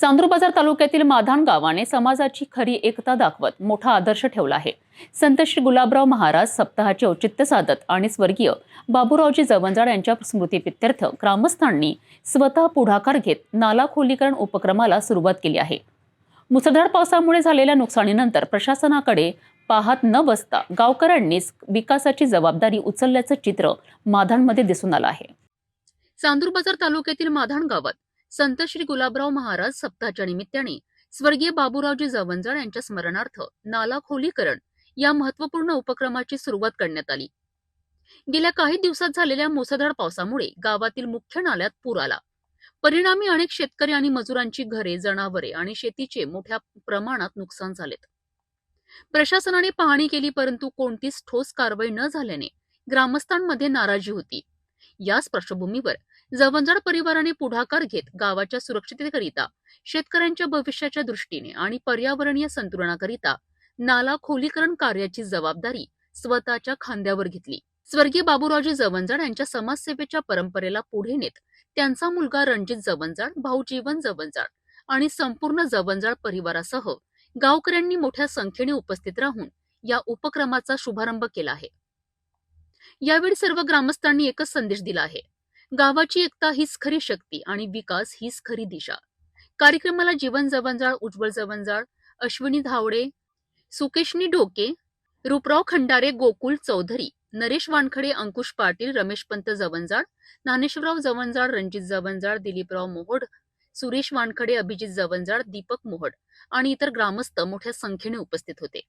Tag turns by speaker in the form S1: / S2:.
S1: चांदूर बाजार तालुक्यातील माधान गावाने समाजाची खरी एकता दाखवत मोठा आदर्श ठेवला आहे. संत श्री गुलाबराव महाराज सप्ताहाचे औचित्य साधत आणि स्वर्गीय बाबूरावजी जवंजाड यांच्या स्मृतीप्रित्यर्थ ग्रामस्थांनी स्वतः पुढाकार घेत नाला खोलीकरण उपक्रमाला सुरुवात केली आहे. मुसळधार पावसामुळे झालेल्या नुकसानीनंतर प्रशासनाकडे पाहत न बसता गावकऱ्यांनीच विकासाची जबाबदारी उचलल्याचं चित्र माधानमध्ये दिसून आलं आहे. चांदूर बाजार तालुक्यातील माधान गावात संत श्री गुलाबराव महाराज सप्ताहाच्या निमित्ताने स्वर्गीय बाबूरावजी जवंजळ यांच्या स्मरणार्थ नाला खोलीकरण या महत्त्वपूर्ण उपक्रमाची सुरुवात करण्यात आली. गेल्या काही दिवसात झालेल्या मुसळधार पावसामुळे गावातील मुख्य नाल्यात पूर आला. परिणामी अनेक शेतकरी आणि मजुरांची घरे जनावरे आणि शेतीचे मोठ्या प्रमाणात नुकसान झालेत. प्रशासनाने पाहणी केली परंतु कोणतीच ठोस कारवाई न झाल्याने ग्रामस्थांमध्ये नाराजी होती. याच पार्श्वभूमीवर जवंजाड परिवाराने पुढाकार घेत गावाच्या सुरक्षिततेकरिता शेतकऱ्यांच्या भविष्याच्या दृष्टीने आणि पर्यावरणीय संतुलनाकरिता नाला खोलीकरण कार्याची जबाबदारी स्वतःच्या खांद्यावर घेतली. स्वर्गीय बाबूरावजी जवंजाड यांच्या समाजसेवेच्या परंपरेला पुढे नेत त्यांचा मुलगा रणजित जवंजाड भाऊ जीवन जवंजाळ आणि संपूर्ण जवंजाळ परिवारासह गावकऱ्यांनी मोठ्या संख्येने उपस्थित राहून या उपक्रमाचा शुभारंभ केला आहे. यावेळी सर्व ग्रामस्थांनी एकच संदेश दिला आहे. गावाची एकता हीच खरी शक्ती आणि विकास हीच खरी दिशा. कार्यक्रमाला जीवन जवंजाळ उज्ज्वल जवंजाळ अश्विनी धावडे सुकेशनी ढोके रूपराव खंडारे गोकुल चौधरी नरेश वानखडे अंकुश पाटील रमेश पंत जवंजाळ ज्ञानेश्वरराव जवंजाळ रणजित जवंजाळ दिलीपराव मोहोड सुरेश वानखडे अभिजित जवंजाळ दीपक मोहड आणि इतर ग्रामस्थ मोठ्या संख्येने उपस्थित होते.